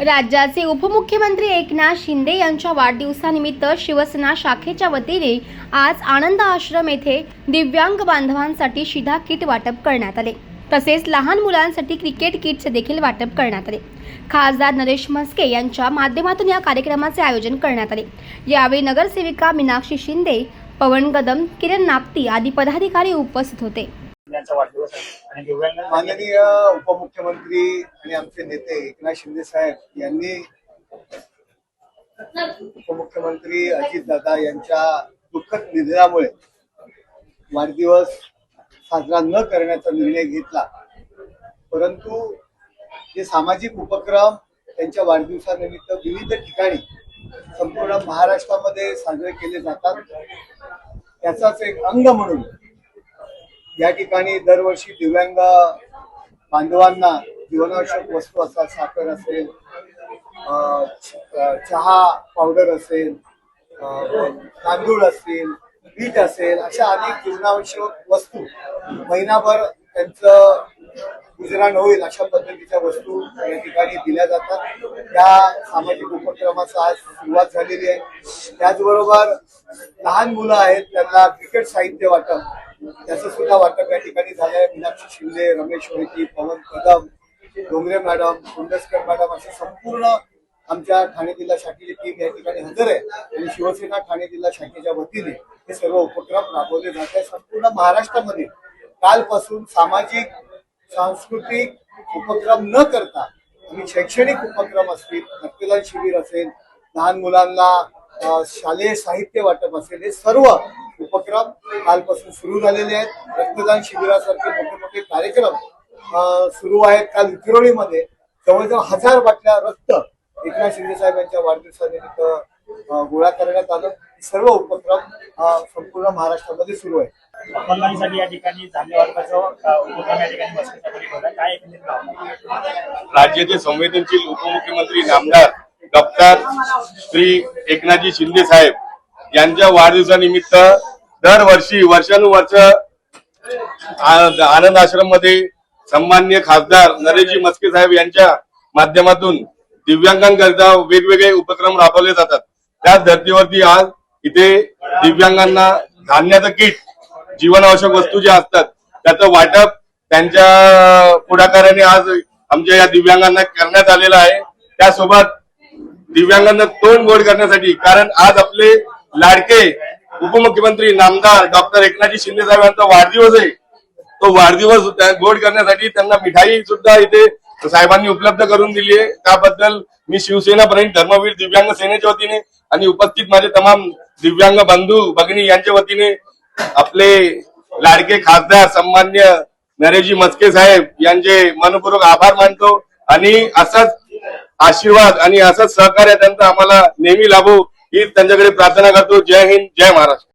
राज्याचे उपमुख्यमंत्री एकनाथ शिंदे यांच्या वाढदिवसानिमित्त शिवसेना शाखेच्या वतीने आज आनंद आश्रम येथे दिव्यांग बांधवांसाठी शिधा किट वाटप करण्यात आले. तसेच लहान मुलांसाठी क्रिकेट किटचे देखील वाटप करण्यात आले. खासदार नरेश म्हस्के यांच्या माध्यमातून या कार्यक्रमाचे आयोजन करण्यात आले. यावेळी नगरसेविका मीनाक्षी शिंदे पवन कदम किरण नापती आदी पदाधिकारी उपस्थित होते. यांचा वाढदिवस आहे. आणि दिव्यांग माननीय उपमुख्यमंत्री आणि आमचे नेते एकनाथ शिंदे साहेब यांनी उपमुख्यमंत्री अजितदादा यांच्या दुःखद निधनामुळे वाढदिवस साजरा न करण्याचा निर्णय घेतला. परंतु जे सामाजिक उपक्रम त्यांच्या वाढदिवसानिमित्त विविध ठिकाणी संपूर्ण महाराष्ट्रामध्ये साजरे केले जातात त्याचाच एक अंग म्हणून या ठिकाणी दरवर्षी दिव्यांग बांधवांना जीवनावश्यक वस्तू असतात साखर असेल चहा पावडर असेल तांदूळ असतील पीठ असेल अशा अनेक जीवनावश्यक वस्तू महिनाभर त्यांचं गुजराण होईल अशा पद्धतीच्या वस्तू या ठिकाणी दिल्या जातात. त्या सामाजिक उपक्रमाचा आज सुरुवात झालेली आहे. त्याचबरोबर लहान मुलं आहेत त्यांना क्रिकेट साहित्य वाटप त्याचं सुद्धा वाटप या ठिकाणी झालंय. मीनाक्षी शिंदे रमेश मोहिती पवन कदम डोंगरे मॅडम कुंडस्कर मॅडम असे संपूर्ण आमच्या ठाणे जिल्हा शाखेची टीम या ठिकाणी हजर आहे. आणि शिवसेना ठाणे जिल्हा शाखेच्या वतीने हे सर्व उपक्रम राबवले जात आहे संपूर्ण महाराष्ट्रामध्ये कालपासून सामाजिक सांस्कृतिक उपक्रम न करता आम्ही शैक्षणिक उपक्रम असतील रक्तदान शिबिर असेल लहान मुलांना शालेय साहित्य वाटप असेल हे सर्व उपक्रम कालपासून सुरू झालेले आहेत. रक्तदान शिबिरासारखे मोठे मोठे कार्यक्रम सुरू आहेत. काल विक्रोळीमध्ये जवळजवळ हजार बाटल्या रक्त एकनाथ शिंदे साहेब यांच्या वाढदिवसानिमित्त गोळा करण्यात आलं. सर्व उपक्रम संपूर्ण महाराष्ट्रामध्ये सुरू आहे या ठिकाणी राज्याचे संवेदनशील उपमुख्यमंत्री नामदार डॉक्टर श्री एकनाथजी शिंदे साहेब यांच्या वाढदिवसानिमित्त दरवर्षी वर्षानुवर्ष आनंद आश्रममध्ये सन्मान्य खासदार नरेशजी मस्के साहेब यांच्या माध्यमातून दिव्यांगांकरिता वेगवेगळे उपक्रम राबवले जातात. त्याच धर्तीवरती आज इथे दिव्यांगांना धान्याचं किट जीवनावश्यक वस्तू ज्या असतात त्याचं वाटप त्यांच्या पुढाकाराने आज आमच्या या दिव्यांगांना करण्यात आलेलं आहे. त्यासोबत दिव्यांगांना तोंड गोड करण्यासाठी कारण आज आपले लाडके उपमुख्यमंत्री नामदार डॉक्टर एकनाथजी शिंदे साहेब यांचा वाढदिवस आहे. तो वाढदिवस गोड करण्यासाठी त्यांना मिठाई सुद्धा इथे साहेबांनी उपलब्ध करून दिली आहे. त्याबद्दल मी शिवसेना प्रणित धर्मवीर दिव्यांग सेनेच्या वतीने आणि उपस्थित माझे तमाम दिव्यांग बंधू भगिनी यांच्या वतीने आपले लाडके खासदार सन्मान्य नरेशजी मस्के साहेब यांचे मनपूर्वक आभार मानतो आणि असाच आशीर्वाद आणि असंच सहकार्य त्यांचं आम्हाला नेहमी लाभो. ही त्यांच्याकडे प्रार्थना करतो. जय हिंद जय महाराष्ट्र.